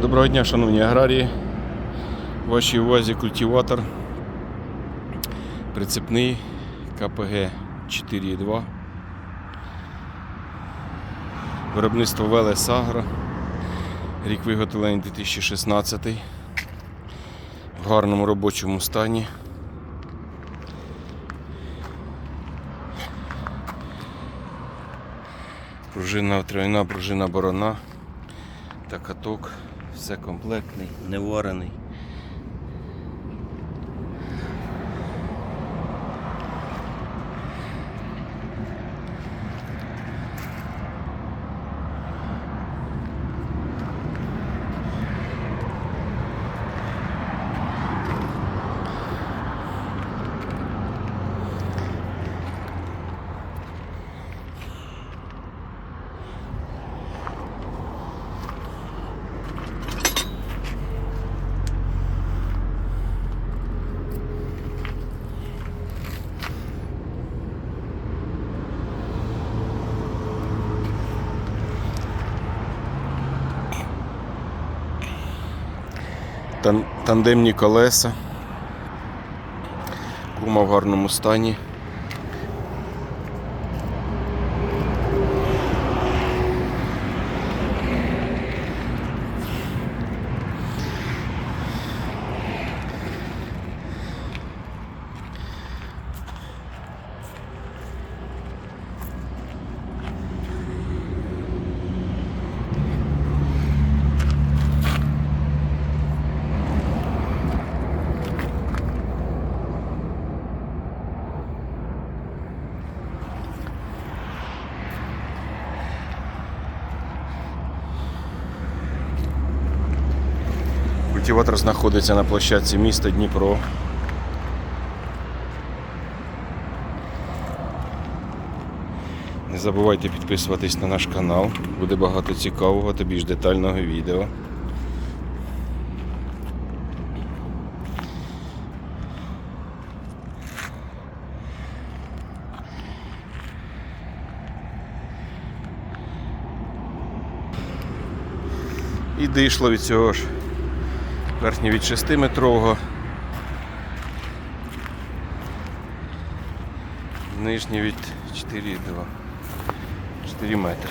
Доброго дня, шановні аграрії. В вашій увазі культиватор прицепний КПГ 4.2. Виробництво Велес Агро. Рік виготовлення 2016. В гарному робочому стані. Пружина тройна, пружина борона та каток. Все комплектний, не варений. Тандемні колеса. Кума в гарному стані. Культиватор знаходиться на площадці міста Дніпро. Не забувайте підписуватись на наш канал. Буде багато цікавого та більш детального відео. І дійшло від цього ж верхнє від 6 метрового. нижній від 4,2. 4 метри.